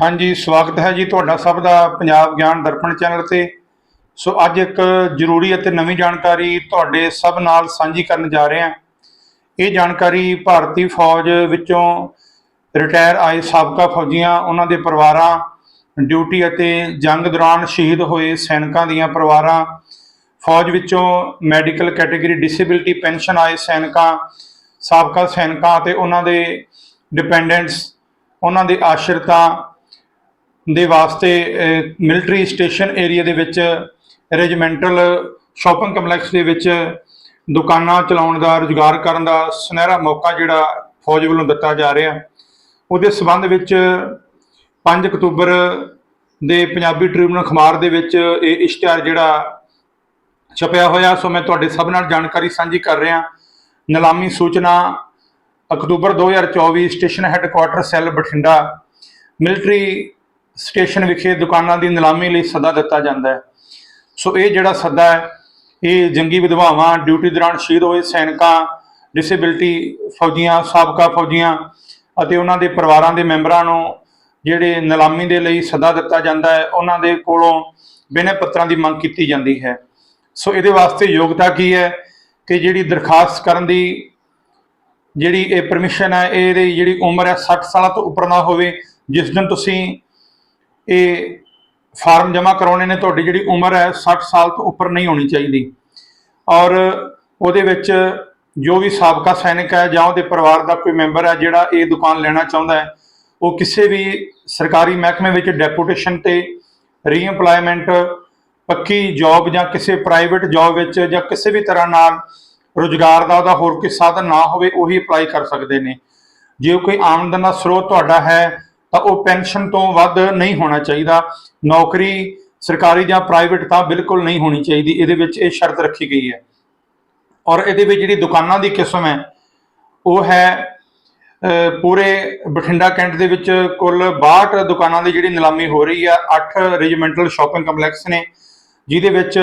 ਹਾਂਜੀ, ਸਵਾਗਤ ਹੈ ਜੀ ਤੁਹਾਡਾ ਸਭ ਦਾ ਪੰਜਾਬ ਗਿਆਨ ਦਰਪਣ ਚੈਨਲ ਤੇ। ਸੋ ਅੱਜ ਇੱਕ ਜ਼ਰੂਰੀ ਅਤੇ ਨਵੀਂ ਜਾਣਕਾਰੀ ਤੁਹਾਡੇ ਸਭ ਨਾਲ ਸਾਂਝੀ ਕਰਨ ਜਾ ਰਹੇ ਹਾਂ। ਇਹ ਜਾਣਕਾਰੀ ਭਾਰਤੀ ਫੌਜ ਵਿੱਚੋਂ ਰਿਟਾਇਰ ਆਏ ਸਾਬਕਾ ਫੌਜੀਆਂ, ਉਹਨਾਂ ਦੇ ਪਰਿਵਾਰਾਂ, ਡਿਊਟੀ ਅਤੇ ਜੰਗ ਦੌਰਾਨ ਸ਼ਹੀਦ ਹੋਏ ਸੈਨਿਕਾਂ ਦੀਆਂ ਪਰਿਵਾਰਾਂ, ਫੌਜ ਵਿੱਚੋਂ ਮੈਡੀਕਲ ਕੈਟਾਗਰੀ ਡਿਸੇਬਿਲਟੀ ਪੈਨਸ਼ਨ ਆਏ ਸੈਨਿਕਾਂ, ਸਾਬਕਾ ਸੈਨਿਕਾਂ ਅਤੇ ਉਹਨਾਂ ਦੇ ਡਿਪੈਂਡੈਂਟਸ, ਉਹਨਾਂ ਦੇ ਆਸ਼ਰਿਤਾਂ ਦੇ ਵਾਸਤੇ ਮਿਲਟਰੀ ਸਟੇਸ਼ਨ ਏਰੀਆ ਦੇ ਵਿੱਚ ਰੈਜੀਮੈਂਟਲ ਸ਼ਾਪਿੰਗ ਕੰਪਲੈਕਸ ਦੇ ਵਿੱਚ ਦੁਕਾਨਾਂ ਚਲਾਉਣ ਦਾ ਰੁਜ਼ਗਾਰ ਕਰਨ ਦਾ ਸੁਨਹਿਰਾ ਮੌਕਾ ਜਿਹੜਾ ਫੌਜ ਵੱਲੋਂ ਦਿੱਤਾ ਜਾ ਰਿਹਾ। ਉਹਦੇ ਸਬੰਧ ਵਿੱਚ 5 ਅਕਤੂਬਰ ਦੇ ਪੰਜਾਬੀ ਟ੍ਰਿਬਿਊਨ ਅਖਬਾਰ ਦੇ ਵਿੱਚ ਇਹ ਇਸ਼ਤਿਹਾਰ ਜਿਹੜਾ ਛਪਿਆ ਹੋਇਆ, ਸੋ ਮੈਂ ਤੁਹਾਡੇ ਸਭ ਨਾਲ ਜਾਣਕਾਰੀ ਸਾਂਝੀ ਕਰ ਰਿਹਾ। ਨਿਲਾਮੀ ਸੂਚਨਾ, ਅਕਤੂਬਰ 2024 station headquarter cell Bathinda. Military station ਵਿਖੇ ਦੁਕਾਨਾਂ ਦੀ ਨਿਲਾਮੀ ਲਈ ਸੱਦਾ ਦਿੱਤਾ ਜਾਂਦਾ ਹੈ। ਸੋ ਇਹ ਜਿਹੜਾ ਸੱਦਾ ਹੈ, ਇਹ ਜੰਗੀ ਵਿਧਵਾਵਾਂ ਡਿਊਟੀ ਦੌਰਾਨ ਸ਼ਹੀਦ ਹੋਏ ਸੈਨਿਕਾਂ ਡਿਸੇਬਿਲਟੀ ਫੌਜੀਆਂ, ਸਾਬਕਾ ਫੌਜੀਆਂ ਅਤੇ ਉਹਨਾਂ ਦੇ ਪਰਿਵਾਰਾਂ ਦੇ ਮੈਂਬਰਾਂ ਨੂੰ ਜਿਹੜੇ ਨਿਲਾਮੀ ਦੇ ਲਈ ਸੱਦਾ ਦਿੱਤਾ ਜਾਂਦਾ ਹੈ, ਉਹਨਾਂ ਦੇ ਕੋਲੋਂ ਬਿਨੈ ਪੱਤਰਾਂ ਦੀ ਮੰਗ ਕੀਤੀ ਜਾਂਦੀ ਹੈ। ਸੋ ਇਹਦੇ ਵਾਸਤੇ ਯੋਗਤਾ ਕੀ ਹੈ ਕਿ ਜਿਹੜੀ ਦਰਖਾਸਤ ਕਰਨ ਦੀ ਜਿਹੜੀ ਇਹ ਪਰਮਿਸ਼ਨ ਹੈ, ਇਹਦੀ ਜਿਹੜੀ ਉਮਰ ਹੈ 60 ਸਾਲਾਂ ਤੋਂ ਉੱਪਰ ਨਾ ਹੋਵੇ, ਜਿਸ ਦਿਨ ਤੁਸੀਂ ਇਹ ਫਾਰਮ ਜਮ੍ਹਾਂ ਕਰਾਉਣੇ ਨੇ, ਤੁਹਾਡੀ ਜਿਹੜੀ ਉਮਰ ਹੈ 60 ਸਾਲ ਤੋਂ ਉੱਪਰ ਨਹੀਂ ਹੋਣੀ ਚਾਹੀਦੀ। ਔਰ ਉਹਦੇ ਵਿੱਚ ਜੋ ਵੀ ਸਾਬਕਾ ਸੈਨਿਕ ਹੈ ਜਾਂ ਉਹਦੇ ਪਰਿਵਾਰ ਦਾ ਕੋਈ ਮੈਂਬਰ ਹੈ ਜਿਹੜਾ ਇਹ ਦੁਕਾਨ ਲੈਣਾ ਚਾਹੁੰਦਾ ਹੈ, ਉਹ ਕਿਸੇ ਵੀ ਸਰਕਾਰੀ ਮਹਿਕਮੇ ਵਿੱਚ ਡੈਪੂਟੇਸ਼ਨ ਤੇ ਰੀਐਮਪਲਾਇਮੈਂਟ ਪੱਕੀ ਜੌਬ ਜਾਂ ਕਿਸੇ ਪ੍ਰਾਈਵੇਟ ਜੌਬ ਵਿੱਚ ਜਾਂ ਕਿਸੇ ਵੀ ਤਰ੍ਹਾਂ ਨਾਲ ਰੁਜ਼ਗਾਰ ਦਾ ਉਹਦਾ ਹੋਰ ਕੋਈ ਸਾਧਨ ਨਾ ਹੋਵੇ, ਉਹੀ ਅਪਲਾਈ ਕਰ ਸਕਦੇ ਨੇ। ਜੇ ਕੋਈ ਆਮਦਨ ਦਾ ਸਰੋਤ ਤੁਹਾਡਾ ਹੈ ਤਾਂ ਉਹ ਪੈਨਸ਼ਨ ਤੋਂ ਵੱਧ ਨਹੀਂ ਹੋਣਾ ਚਾਹੀਦਾ। ਨੌਕਰੀ ਸਰਕਾਰੀ ਜਾਂ ਪ੍ਰਾਈਵੇਟ ਤਾਂ ਬਿਲਕੁਲ ਨਹੀਂ ਹੋਣੀ ਚਾਹੀਦੀ। ਇਹਦੇ ਵਿੱਚ ਇਹ ਸ਼ਰਤ ਰੱਖੀ ਗਈ ਹੈ। ਔਰ ਇਹਦੇ ਵਿੱਚ ਜਿਹੜੀ ਦੁਕਾਨਾਂ ਦੀ ਕਿਸਮ ਹੈ, ਉਹ ਹੈ ਪੂਰੇ ਬਠਿੰਡਾ ਕੈਂਟ ਦੇ ਵਿੱਚ ਕੁੱਲ 62 ਦੁਕਾਨਾਂ ਦੀ ਜਿਹੜੀ ਨਿਲਾਮੀ ਹੋ ਰਹੀ ਆ 8 ਰੈਜੀਮੈਂਟਲ ਸ਼ਾਪਿੰਗ ਕੰਪਲੈਕਸ ਨੇ, ਜਿਹਦੇ ਵਿੱਚ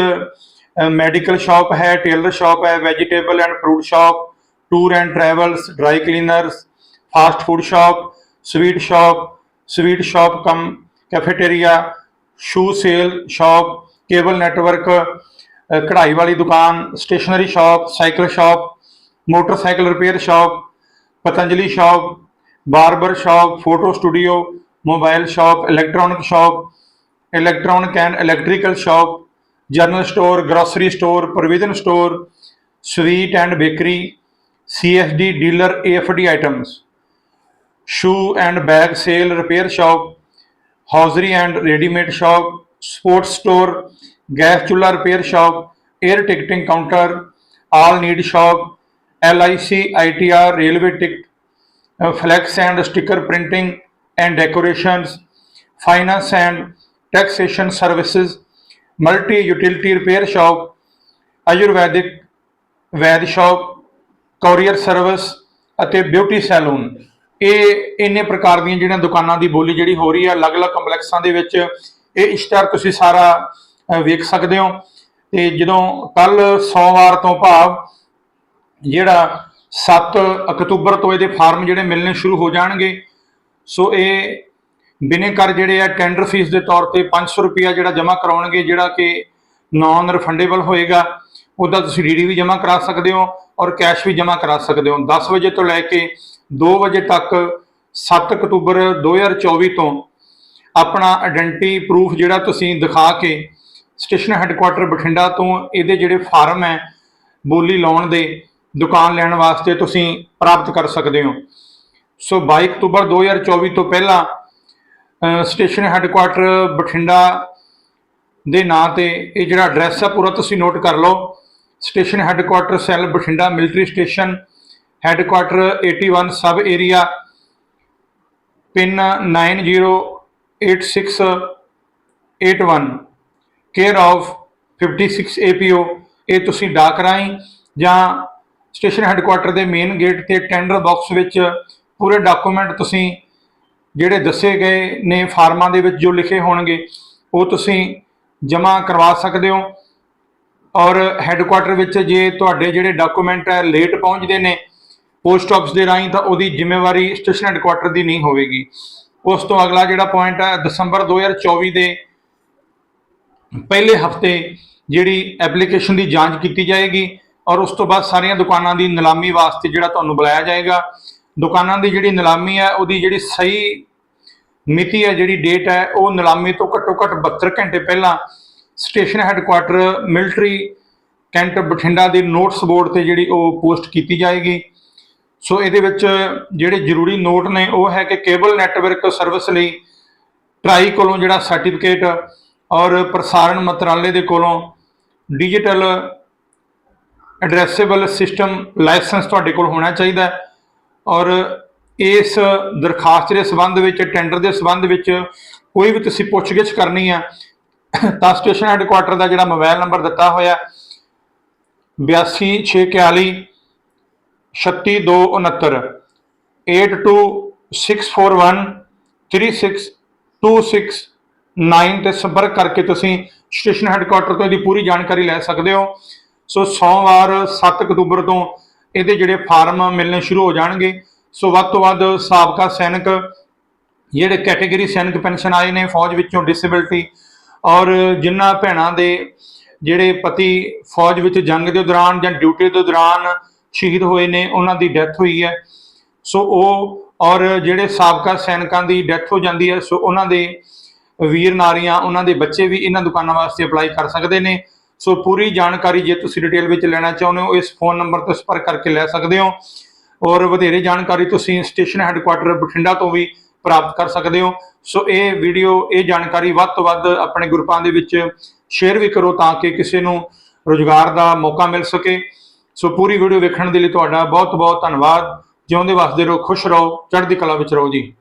ਮੈਡੀਕਲ ਸ਼ਾਪ ਹੈ ਟੇਲਰ ਸ਼ਾਪ ਹੈ vegetable and fruit shop tour and travels dry cleaners fast food shop sweet shop sweet shop cum, cafeteria, shoe sale shop, cable network ਕਢਾਈ ਵਾਲੀ ਦੁਕਾਨ, stationery shop, cycle shop, motorcycle repair shop, Patanjali shop, barber shop, photo studio, mobile shop, electronic shop, electronic and electrical shop general store, grocery store, provision store, sweet and bakery, CSD dealer, AFD items. Shoe and bag sale repair shop hosiery and readymade shop sports store gas ਚੁੱਲ੍ਹਾ repair shop air ticketing counter all need shop LIC ITR railway ticket flex and sticker printing and decorations finance and taxation services multi utility repair shop Ayurvedic ਵੈਦ shop courier service ਅਤੇ beauty salon ਇਹ ਇੰਨੇ ਪ੍ਰਕਾਰ ਦੀਆਂ ਜਿਹੜੀਆਂ ਦੁਕਾਨਾਂ ਦੀ ਬੋਲੀ ਜਿਹੜੀ ਹੋ ਰਹੀ ਹੈ ਅਲੱਗ-ਅਲੱਗ ਕੰਪਲੈਕਸਾਂ ਦੇ ਵਿੱਚ ਇਹ ਇਸ਼ਤਿਹਾਰ ਤੁਸੀਂ ਸਾਰਾ ਵੇਖ ਸਕਦੇ ਹੋ। ਤੇ ਜਦੋਂ ਕੱਲ ਸੋਮਵਾਰ ਤੋਂ ਭਾਵ ਜਿਹੜਾ 7 ਅਕਤੂਬਰ ਤੋਂ ਇਹਦੇ ਫਾਰਮ ਜਿਹੜੇ ਮਿਲਣੇ ਸ਼ੁਰੂ ਹੋ ਜਾਣਗੇ, ਸੋ ਇਹ ਬਿਨੇਕਾਰ ਜਿਹੜੇ ਆ, ਟੈਂਡਰ ਫੀਸ ਦੇ ਤੌਰ ਤੇ 500 ਰੁਪਿਆ ਜਿਹੜਾ ਜਮ੍ਹਾਂ ਕਰਾਉਣਗੇ, ਜਿਹੜਾ ਕਿ ਨਾਨ ਰਿਫੰਡੇਬਲ ਹੋਏਗਾ। ਉਹਦਾ ਤੁਸੀਂ ਡੀਡੀ ਵੀ ਜਮ੍ਹਾਂ ਕਰਾ ਸਕਦੇ ਹੋ ਔਰ ਕੈਸ਼ ਵੀ ਜਮ੍ਹਾਂ ਕਰਾ ਸਕਦੇ ਹੋ। 10 ਵਜੇ ਤੋਂ ਲੈ ਕੇ 2 ਵਜੇ ਤੱਕ 7 ਅਕਤੂਬਰ 2024 ਤੋਂ ਆਪਣਾ ਆਇਡੈਂਟੀ ਪ੍ਰੂਫ ਜਿਹੜਾ ਤੁਸੀਂ ਦਿਖਾ ਕੇ ਸਟੇਸ਼ਨ ਹੈੱਡਕੁਆਟਰ ਬਠਿੰਡਾ ਤੋਂ ਇਹਦੇ ਜਿਹੜੇ ਫਾਰਮ ਹੈ ਬੋਲੀ ਲਾਉਣ ਦੇ, ਦੁਕਾਨ ਲੈਣ ਵਾਸਤੇ ਤੁਸੀਂ ਪ੍ਰਾਪਤ ਕਰ ਸਕਦੇ ਹੋ। ਸੋ 22 ਅਕਤੂਬਰ 2024 ਤੋਂ ਪਹਿਲਾਂ ਸਟੇਸ਼ਨ ਹੈੱਡਕੁਆਟਰ ਬਠਿੰਡਾ ਦੇ ਨਾਂ ਤੇ ਇਹ ਜਿਹੜਾ ਐਡਰੈਸ ਹੈ ਪੂਰਾ ਤੁਸੀਂ ਨੋਟ ਕਰ ਲਓ। Station headquarter cell Bathinda, military station headquarter 81 sub area, pin 908681 care of 56 APO ਇਹ ਤੁਸੀਂ ਡਾਕ ਰਾਹੀਂ ਜਾਂ ਸਟੇਸ਼ਨ ਹੈੱਡਕੁਆਟਰ ਦੇ ਮੇਨ ਗੇਟ ਤੇ ਟੈਂਡਰ ਬਾਕਸ ਵਿੱਚ ਪੂਰੇ ਡਾਕੂਮੈਂਟ ਤੁਸੀਂ ਜਿਹੜੇ ਦੱਸੇ ਗਏ ਨੇ ਫਾਰਮਾਂ ਦੇ ਵਿੱਚ ਜੋ ਲਿਖੇ ਹੋਣਗੇ, ਉਹ ਤੁਸੀਂ ਜਮ੍ਹਾਂ ਕਰਵਾ ਸਕਦੇ ਹੋ। ਔਰ ਹੈੱਡਕੁਆਟਰ ਵਿੱਚ ਜੇ ਤੁਹਾਡੇ ਜਿਹੜੇ ਡਾਕੂਮੈਂਟ ਹੈ ਲੇਟ ਪਹੁੰਚਦੇ ਨੇ ਪੋਸਟ ਆਫਿਸ ਦੇ ਰਾਹੀਂ, ਤਾਂ ਉਹਦੀ ਜ਼ਿੰਮੇਵਾਰੀ ਸਟੇਸ਼ਨ ਹੈੱਡਕੁਆਟਰ ਦੀ ਨਹੀਂ ਹੋਵੇਗੀ। ਉਸ ਤੋਂ ਅਗਲਾ ਜਿਹੜਾ ਪੁਆਇੰਟ ਹੈ, ਦਸੰਬਰ 2024 ਦੇ ਪਹਿਲੇ ਹਫ਼ਤੇ ਜਿਹੜੀ ਐਪਲੀਕੇਸ਼ਨ ਦੀ ਜਾਂਚ ਕੀਤੀ ਜਾਏਗੀ ਔਰ ਉਸ ਤੋਂ ਬਾਅਦ ਸਾਰੀਆਂ ਦੁਕਾਨਾਂ ਦੀ ਨਿਲਾਮੀ ਵਾਸਤੇ ਜਿਹੜਾ ਤੁਹਾਨੂੰ ਬੁਲਾਇਆ ਜਾਏਗਾ। ਦੁਕਾਨਾਂ ਦੀ ਜਿਹੜੀ ਨਿਲਾਮੀ ਹੈ, ਉਹਦੀ ਜਿਹੜੀ ਸਹੀ ਮਿਤੀ ਹੈ, ਜਿਹੜੀ ਡੇਟ ਹੈ, ਉਹ ਨਿਲਾਮੀ ਤੋਂ ਘੱਟੋ ਘੱਟ 72 ਘੰਟੇ ਪਹਿਲਾਂ station headquarter, military cantt Bathinda ਦੇ ਨੋਟਸ ਬੋਰਡ ਤੇ ਜਿਹੜੀ ਉਹ ਪੋਸਟ ਕੀਤੀ ਜਾਏਗੀ। ਸੋ ਇਹਦੇ ਵਿੱਚ ਜਿਹੜੇ ਜ਼ਰੂਰੀ ਨੋਟ ਨੇ, ਉਹ ਹੈ ਕਿ ਕੇਬਲ ਨੈਟਵਰਕ ਸਰਵਿਸ ਲਈ ਟਰਾਈ ਕੋਲੋਂ ਜਿਹੜਾ ਸਰਟੀਫਿਕੇਟ ਔਰ ਪ੍ਰਸਾਰਣ ਮੰਤਰਾਲੇ ਦੇ ਕੋਲੋਂ ਡਿਜੀਟਲ ਐਡਰੈਸੇਬਲ ਸਿਸਟਮ ਲਾਇਸੈਂਸ ਤੁਹਾਡੇ ਕੋਲ ਹੋਣਾ ਚਾਹੀਦਾ ਔਰ ਇਸ ਦਰਖਾਸਤ ਦੇ ਸੰਬੰਧ ਵਿੱਚ, ਟੈਂਡਰ ਦੇ ਸੰਬੰਧ ਵਿੱਚ ਕੋਈ ਵੀ ਤੁਸੀਂ ਪੁੱਛਗਿੱਛ ਕਰਨੀ ਆ ਤਾਂ ਸਟੇਸ਼ਨ ਹੈੱਡਕੁਆਟਰ ਦਾ ਜਿਹੜਾ ਮੋਬਾਈਲ ਨੰਬਰ ਦਿੱਤਾ ਹੋਇਆ 82641 36269 82641 36269 ਤੇ ਸੰਪਰਕ ਕਰਕੇ ਤੁਸੀਂ ਸਟੇਸ਼ਨ ਹੈੱਡਕੁਆਟਰ ਤੋਂ ਇਹਦੀ ਪੂਰੀ ਜਾਣਕਾਰੀ ਲੈ ਸਕਦੇ ਹੋ। ਸੋ ਸੋਮਵਾਰ 7 ਅਕਤੂਬਰ ਤੋਂ ਇਹਦੇ ਜਿਹੜੇ ਫਾਰਮ ਮਿਲਣੇ ਸ਼ੁਰੂ ਹੋ ਜਾਣਗੇ। ਸੋ ਵੱਧ ਤੋਂ ਵੱਧ ਸਾਬਕਾ ਸੈਨਿਕ, ਜਿਹੜੇ ਕੈਟਾਗਰੀ ਸੈਨਿਕ ਪੈਨਸ਼ਨ ਆਏ ਨੇ, ਫੌਜ ਵਿੱਚੋਂ ਡਿਸੇਬਿਲਟੀ ਔਰ ਜਿਨ੍ਹਾਂ ਭੈਣਾਂ ਦੇ ਜਿਹੜੇ ਪਤੀ ਫੌਜ ਵਿੱਚ ਜੰਗ ਦੇ ਦੌਰਾਨ ਜਾਂ ਡਿਊਟੀ ਦੇ ਦੌਰਾਨ ਸ਼ਹੀਦ ਹੋਏ ਨੇ, ਉਹਨਾਂ ਦੀ ਡੈਥ ਹੋਈ ਹੈ। ਸੋ ਉਹ ਔਰ ਜਿਹੜੇ ਸਾਬਕਾ ਸੈਨਿਕਾਂ ਦੀ ਡੈਥ ਹੋ ਜਾਂਦੀ ਹੈ, ਸੋ ਉਹਨਾਂ ਦੇ ਵੀਰ ਨਾਰੀਆਂ, ਉਹਨਾਂ ਦੇ ਬੱਚੇ ਵੀ ਇਹਨਾਂ ਦੁਕਾਨਾਂ ਵਾਸਤੇ ਅਪਲਾਈ ਕਰ ਸਕਦੇ ਨੇ। ਸੋ ਪੂਰੀ ਜਾਣਕਾਰੀ ਜੇ ਤੁਸੀਂ ਡਿਟੇਲ ਵਿੱਚ ਲੈਣਾ ਚਾਹੁੰਦੇ ਹੋ, ਇਸ ਫੋਨ ਨੰਬਰ ਤੇ ਸੰਪਰਕ ਕਰਕੇ ਲੈ ਸਕਦੇ ਹੋ। ਔਰ ਵਧੇਰੇ ਜਾਣਕਾਰੀ ਤੁਸੀਂ ਸਟੇਸ਼ਨ ਹੈੱਡਕੁਆਟਰ ਬਠਿੰਡਾ ਤੋਂ ਵੀ ਪ੍ਰਾਪਤ ਕਰ ਸਕਦੇ ਹੋ। ਸੋ ਇਹ ਵੀਡੀਓ ਇਹ ਜਾਣਕਾਰੀ ਵੱਧ ਤੋਂ ਵੱਧ ਆਪਣੇ ਗਰੁੱਪਾਂ ਦੇ ਵਿੱਚ ਸ਼ੇਅਰ ਵੀ ਕਰੋ ਤਾਂ ਕਿ ਕਿਸੇ ਨੂੰ ਰੋਜ਼ਗਾਰ ਦਾ ਮੌਕਾ ਮਿਲ ਸਕੇ। ਸੋ ਪੂਰੀ ਵੀਡੀਓ ਵੇਖਣ ਦੇ ਲਈ ਤੁਹਾਡਾ ਬਹੁਤ ਬਹੁਤ ਧੰਨਵਾਦ। ਜਿਉਂਦੇ ਵਸਦੇ ਰਹੋ, ਖੁਸ਼ ਰਹੋ, ਚੜ੍ਹਦੀ ਕਲਾ ਵਿੱਚ ਰਹੋ ਜੀ।